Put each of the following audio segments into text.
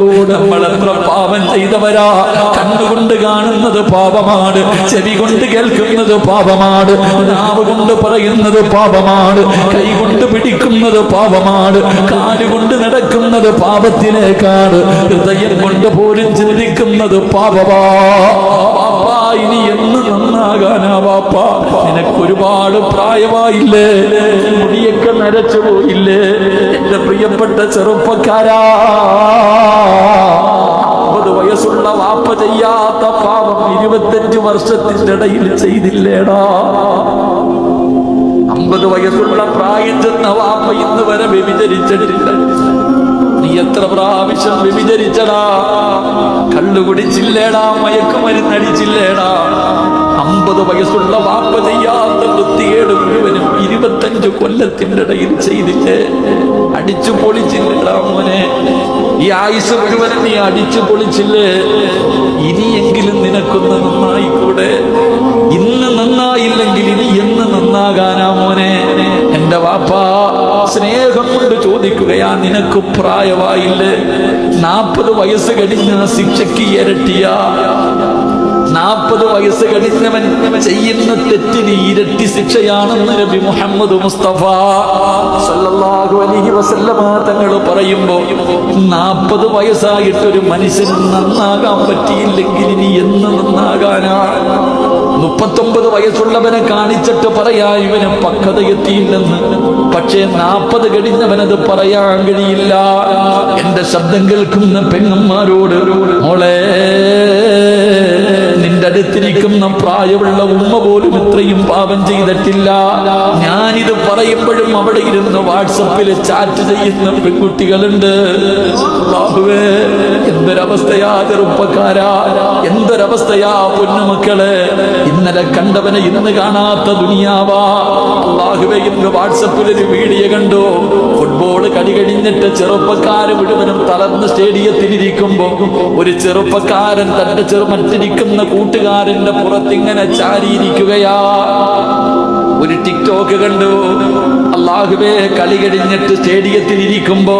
നമ്മൾ പാപം ചെയ്തവരാ? കണ്ണുകൊണ്ട് കാണുന്നത് പാപമാണ് ചെവി കൊണ്ട് കേൾക്കുന്നത് പാപമാണ് നാവ് കൊണ്ട് പറയുന്നത് പാപമാണ് കൈ കൊണ്ട് പിടിക്കുന്നത് പാപമാണ് കാലുകൊണ്ട് നടക്കുന്നത് പാപത്തിലേക്കാണ് ഹൃദയം കൊണ്ട് പോലും ചിന്തിക്കുന്നത് പാപമാ. ഇനി എന്ന് നന്നാകാനാ വാപ്പ നിനക്ക് ഒരുപാട് പ്രായമായില്ലേ? മുടിയൊക്കെ നരച്ചു പോയില്ലേ? എന്റെ പ്രിയപ്പെട്ട ചെറുപ്പക്കാരാ. അമ്പത് വയസ്സുള്ള വാപ്പ ചെയ്യാത്ത പാപം ഇരുപത്തഞ്ച് വർഷത്തിന്റെ ഇടയിൽ ചെയ്തില്ലേടാ. അമ്പത് വയസ്സുള്ള പ്രായം ചെന്ന വാപ്പ ഇന്ന് വരെ വ്യഭിചരിച്ചിട്ടില്ല. നീ എത്ര പ്രാവശ്യം വ്യഭിചരിച്ചടാ? കള്ളു മയക്കുമരുന്നടിച്ചില്ലേടാ? അമ്പത് വയസ്സുള്ള വാപ്പ ചെയ്യാത്ത വൃത്തികേട് മുഴുവനും ഇരുപത്തഞ്ച് കൊല്ലത്തിന്റെ ഇടയിൽ ചെയ്തില്ലേ? അടിച്ചു പൊളിച്ചില്ലേടാ മോനെ? ഈ ആയുസ് മുഴുവനും നീ അടിച്ചു പൊളിച്ചില്ലേ? ഇനിയെങ്കിലും നിനക്കൊന്ന് നന്നായിക്കൂടെ? ഇന്ന് നന്നായില്ലെങ്കിൽ ഇനി എന്ന് നന്നാകാനാ മോനെ? എന്റെ വാപ്പ സ്നേഹം കൊണ്ട് ചോദിക്കുകയാ നിനക്ക് പ്രായമായില്ലേ? നാൽപ്പത് വയസ്സ് കഴിഞ്ഞ ശിക്ഷയ്ക്ക് ഇരട്ടിയ. നാൽപ്പത് വയസ്സ് കഴിഞ്ഞവൻ ചെയ്യുന്ന തെറ്റിന് ഇരട്ടി ശിക്ഷയാണെന്ന് നബി മുഹമ്മദ് മുസ്തഫ സല്ലല്ലാഹു അലൈഹി വസല്ലമ തങ്ങൾ പറയുമ്പോൾ നാൽപ്പത് വയസ്സായിട്ടൊരു മനുഷ്യന് നന്നാകാൻ പറ്റിയില്ലെങ്കിൽ ഇനി എന്ന് നന്നാകാനാണ് മുപ്പത്തൊമ്പത് വയസ്സുള്ളവനെ കാണിച്ചിട്ട് പറയാ ഇവന് പക്വത എത്തിയില്ലെന്ന് പക്ഷേ നാൽപ്പത് കഴിഞ്ഞവനത് പറയാൻ കഴിയില്ല. എന്റെ ശബ്ദം കേൾക്കുന്ന പെങ്ങന്മാരോട് മോളെ നിന്റെ അടുത്തിരിക്കുന്ന പ്രായമുള്ള ഉമ്മ പോലും ഇത്രയും പാപം ചെയ്തിട്ടില്ല. ഞാനിത് പറയുമ്പോഴും അവിടെ ഇരുന്ന് വാട്സപ്പിൽ ചാറ്റ് ചെയ്യുന്ന പെൺകുട്ടികളുണ്ട്. എന്തൊരവസ്ഥയാ ചെറുപ്പക്കാരാ എന്തൊരവസ്ഥയാ പൊന്നുമക്കളെ. ഇന്നലെ കണ്ടവനെ ഇന്ന് കാണാത്ത ദുനിയാവാ. അള്ളാഹുവെ ഇന്ന് വാട്സപ്പിൽ ഒരു വീഡിയോ കണ്ടു. ഫുട്ബോൾ കടി കഴിഞ്ഞിട്ട് ചെറുപ്പക്കാര് മുഴുവനും തളർന്ന് സ്റ്റേഡിയത്തിൽ ഇരിക്കുമ്പോ ഒരു ചെറുപ്പക്കാരൻ തന്റെ ചെറുമറ്റിരിക്കുന്ന കൂട്ടുകാരന്റെ പുറത്തിങ്ങനെ ചാരിയിരിക്കുകയാ. ഒരു ടിക്ടോക്ക് കണ്ടു. അള്ളാഹുവേ കളി കഴിഞ്ഞിട്ട് സ്റ്റേഡിയത്തിൽ ഇരിക്കുമ്പോ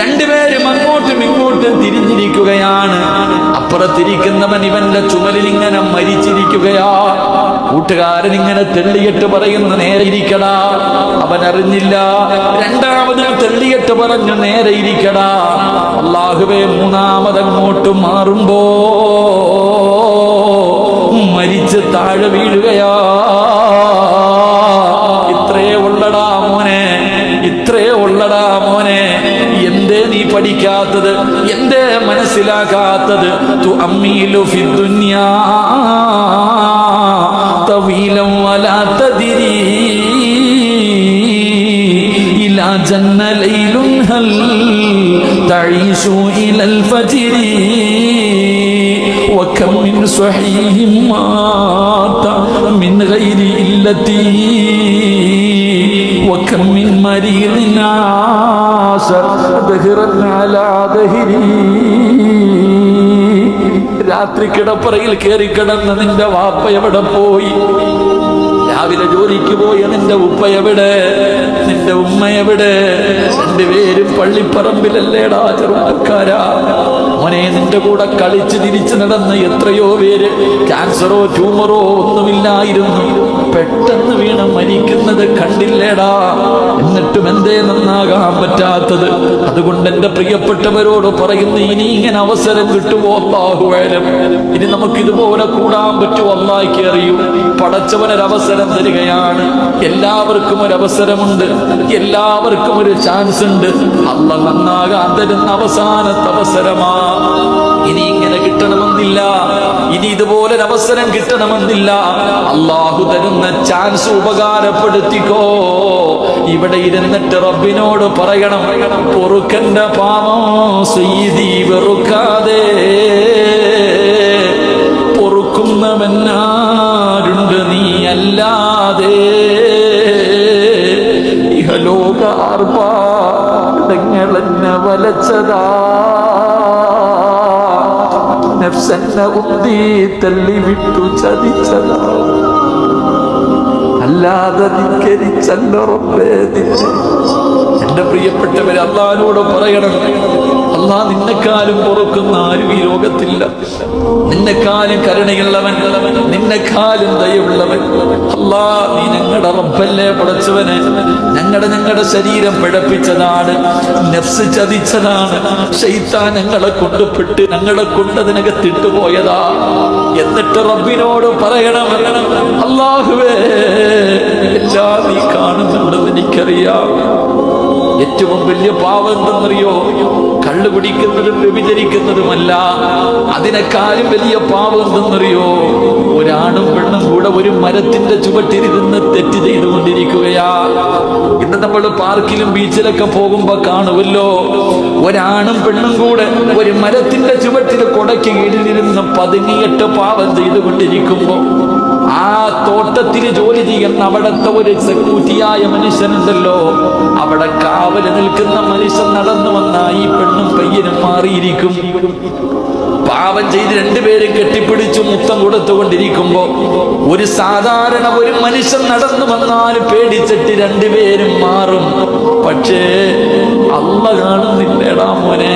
രണ്ടുപേരും അങ്ങോട്ടും ഇങ്ങോട്ടും തിരിഞ്ഞിരിക്കുകയാണ്. അപ്പുറത്തിരിക്കുന്നവൻ ഇവന്റെ ചുമലിൽ ഇങ്ങനെ മരിച്ചിരിക്കുകയാ. കൂട്ടുകാരൻ ഇങ്ങനെ തെള്ളിയിട്ട് പറയുന്നു നേരെ ഇരിക്കടാ. അവൻ അറിഞ്ഞില്ല. രണ്ടാമതും തെള്ളിയിട്ട് പറഞ്ഞു നേരെ ഇരിക്കടാ. അള്ളാഹുവേ മൂന്നാമതങ്ങോട്ട് മാറുമ്പോ മരിച്ച് താഴെ വീഴുകയാ. ഇത്രേ ഉള്ളടാ മോനെ ഇത്രേ ഉള്ളടാ മോനെ. എന്തേ നീ പഠിക്കാത്തത്? എന്തേ മനസ്സിലാക്കാത്തത് തു അമ്മിയിലു ഫി ദുന്യാ. തവീലം ഇലാ ജന്ന ലൈലുൻ ഹൽ തഴീസു ഇലൽ ഫജിരീ. وكم من صحيح مات من غير إلته وكم من مريض عاش دهرا على دهره രാത്രി കിടപ്പറയിൽ കയറി കിടന്ന നിന്റെ വാപ്പ എവിടെ പോയി രാവിലെ ജോലിക്ക് പോയ നിന്റെ ഉപ്പ എവിടെ? നിന്റെ ഉമ്മ എവിടെ? രണ്ടുപേരും പള്ളിപ്പറമ്പിലല്ലേടാ ചെറുപ്പക്കാരാ. മോനെ നിന്റെ കൂടെ കളിച്ച് തിരിച്ചു നടന്ന് എത്രയോ പേര്. ക്യാൻസറോ ട്യൂമറോ ഒന്നുമില്ലായിരുന്നു. പെട്ടെന്ന് വീണ് മരിക്കുന്നത് കണ്ടില്ലേടാ. എന്നിട്ടും എന്തേ നന്നാകാൻ പറ്റാത്തത്. അതുകൊണ്ട് എന്റെ പ്രിയപ്പെട്ടവരോട് പറയുന്നു ഇനി ഇങ്ങനെ അവസരം കിട്ടുമോ അള്ളാഹുവേലം ഇനി നമുക്ക് ഇതുപോലെ കൂടാൻ പറ്റുമോ? അള്ളാഹിക്ക് അറിയൂ. പടച്ചവനൊരവസരം തരികയാണ്. എല്ലാവർക്കും ഒരു അവസരമുണ്ട് എല്ലാവർക്കും ഒരു ചാൻസ് ഉണ്ട്. അള്ള നന്നാകാൻ തരുന്ന അവസാനത്തെ അവസരമാ. ഇനി ഇങ്ങനെ ഇനി ഇതുപോലൊരു അവസരം കിട്ടണമെന്നില്ല. അള്ളാഹു തരുന്ന ചാൻസ് ഉപകാരപ്പെടുത്തിക്കോ. ഇവിടെ ഇരുന്നിട്ട് റബ്ബിനോട് പറയണം പൊറുക്കന്റെ പാമോ സ്വീതി വെറുക്കാതെ. നഫ്സെന്നെ ഉന്തി തള്ളി വിട്ടു ചതിച്ചതാ. അല്ലാതെ ധിക്കരിച്ചല്ലോ റബ്ബേ നിന്നെ. എന്റെ പ്രിയപ്പെട്ടവരെ അള്ളഹാനോട് പറയണം. അല്ലാ നിന്നെക്കാലും പൊറുക്കുന്ന ആരും ഈ ലോകത്തില്ല. നിന്നെക്കാലും കരുണയുള്ളവൻ നിന്നെക്കാലും ദയവുള്ളവൻ. അല്ലാ നീ ഞങ്ങളുടെ റബ്ബല്ലേ പടച്ചവനെ. ഞങ്ങളുടെ ഞങ്ങളുടെ ശരീരം പിഴപ്പിച്ചതാണ് നെഫ്സ് ചതിച്ചതാണ്. ഷെയ്ത്താൻ ഞങ്ങളെ കൊണ്ടുപെട്ട് ഞങ്ങളെ കൊണ്ടതിനകത്തിട്ട് പോയതാ. എന്നിട്ട് റബ്ബിനോട് പറയണം അല്ലാഹുവേ എല്ലാം നീ കാണുന്നുണ്ടെന്ന് എനിക്കറിയാം. ഏറ്റവും വലിയ പാവം എന്തെന്നറിയോ? കള്ളു കുടിക്കുന്നതും വ്യഭിചരിക്കുന്നതുമല്ല. അതിനെക്കാളും വലിയ പാപം എന്തെന്നറിയോ? ഒരാണും പെണ്ണും കൂടെ ഒരു മരത്തിന്റെ ചുവട്ടിരുന്ന് തെറ്റ് ചെയ്തുകൊണ്ടിരിക്കുകയാ. ഇന്ന് നമ്മൾ പാർക്കിലും ബീച്ചിലൊക്കെ പോകുമ്പോ കാണുമല്ലോ? ഒരാണും പെണ്ണും കൂടെ ഒരു മരത്തിന്റെ ചുവട്ടിൽ കൊടക്കി കീഴിലിരുന്ന് പതിനെട്ട് പാപം ചെയ്തുകൊണ്ടിരിക്കുമ്പോ ആ തോട്ടത്തിൽ ജോലി ചെയ്യുന്ന അവിടത്തെ ഒരു സെക്യൂരിറ്റിയായ മനുഷ്യനുണ്ടല്ലോ. അവിടെ കാവൽ നിൽക്കുന്ന മനുഷ്യൻ നടന്നു വന്ന ഈ പെണ്ണും പയ്യനും മാറിയിരിക്കും. പാപം ചെയ്ത് രണ്ടുപേരും കെട്ടിപ്പിടിച്ചു മുത്തം കൊടുത്തുകൊണ്ടിരിക്കുമ്പോ ഒരു സാധാരണ ഒരു മനുഷ്യൻ നടന്നു വന്നാൽ പേടിച്ചിട്ട് രണ്ടുപേരും മാറും. പക്ഷേ അല്ല കാണുന്നില്ലേടാ മോനെ.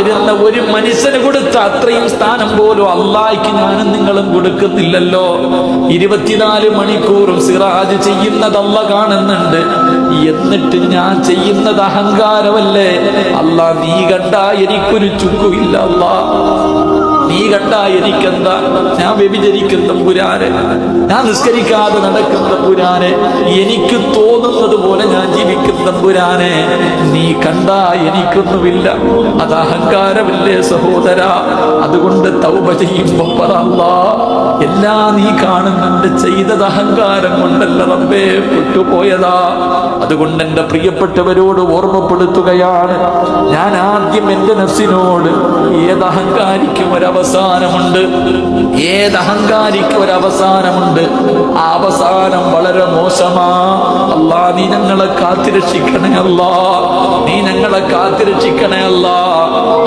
വരുന്ന ഒരു മനുഷ്യന് കൊടുത്ത അത്രയും സ്ഥാനം പോലും അള്ളാഹിക്ക് ഞാനും നിങ്ങളും കൊടുക്കുന്നില്ലല്ലോ. ഇരുപത്തിനാല് മണിക്കൂറും സിറാജ് ചെയ്യുന്നതല്ല കാണുന്നുണ്ട്. എന്നിട്ട് ഞാൻ ചെയ്യുന്നത് അഹങ്കാരമല്ലേ? അല്ല നീ കണ്ട എനിക്കൊരു ചുക്കുമില്ല അല്ലാ നീ കണ്ട എനിക്കെന്താ ഞാൻ വ്യഭിചരിക്കുന്ന പുരാനെ ഞാൻ നിസ്കരിക്കാതെ നടക്കുന്ന പുരാനെ എനിക്ക് തോന്നുന്നത് പോലെ ഞാൻ ജീവിക്കുന്ന പുരാനെ നീ കണ്ട എനിക്കൊന്നുമില്ല. അത് അഹങ്കാരമല്ലേ സഹോദര? അതുകൊണ്ട് തൗപ ചെയ്യുമ്പോ പറ എല്ലാ നീ കാണുന്നുണ്ട് ചെയ്തത് അഹങ്കാരം കൊണ്ടല്ല റബ്ബേ വിട്ടുപോയതാ. അതുകൊണ്ട് എന്റെ പ്രിയപ്പെട്ടവരോട് ഓർമ്മപ്പെടുത്തുകയാണ്. ഞാൻ ആദ്യം എന്റെ നഫ്സിനോട് ഏത് അഹങ്കാരിക്കും ഒരവസാനമുണ്ട് ഏത് അഹങ്കാരിക്ക് ഒരു അവസാനമുണ്ട്? ആ അവസാനം വളരെ മോശമാ. അല്ലാ നീ ഞങ്ങളെ കാത്തിരക്ഷിക്കണേ അല്ലാ. നീ ഞങ്ങളെ കാത്തിരക്ഷിക്കണേ അല്ലാ.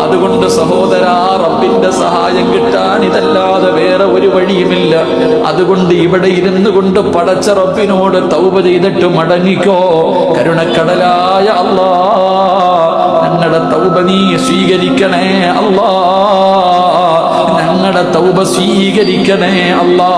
അതുകൊണ്ട് സഹോദര റബ്ബിന്റെ സഹായം കിട്ടാൻ ഇതല്ലാതെ വേറെ ഒരു വഴിയുമില്ല. അതുകൊണ്ട് ഇവിടെ ഇരുന്നു കൊണ്ട് പടച്ച റബ്ബിനോട് തൗപ ചെയ്തിട്ട് മടങ്ങിക്കോ. കരുണക്കടലായ അല്ലാ. ഞങ്ങളുടെ തൗപ നീ സ്വീകരിക്കണേ അല്ലാ. ഞങ്ങളുടെ തൗബ സ്വീകരിക്കണേ അല്ലാ.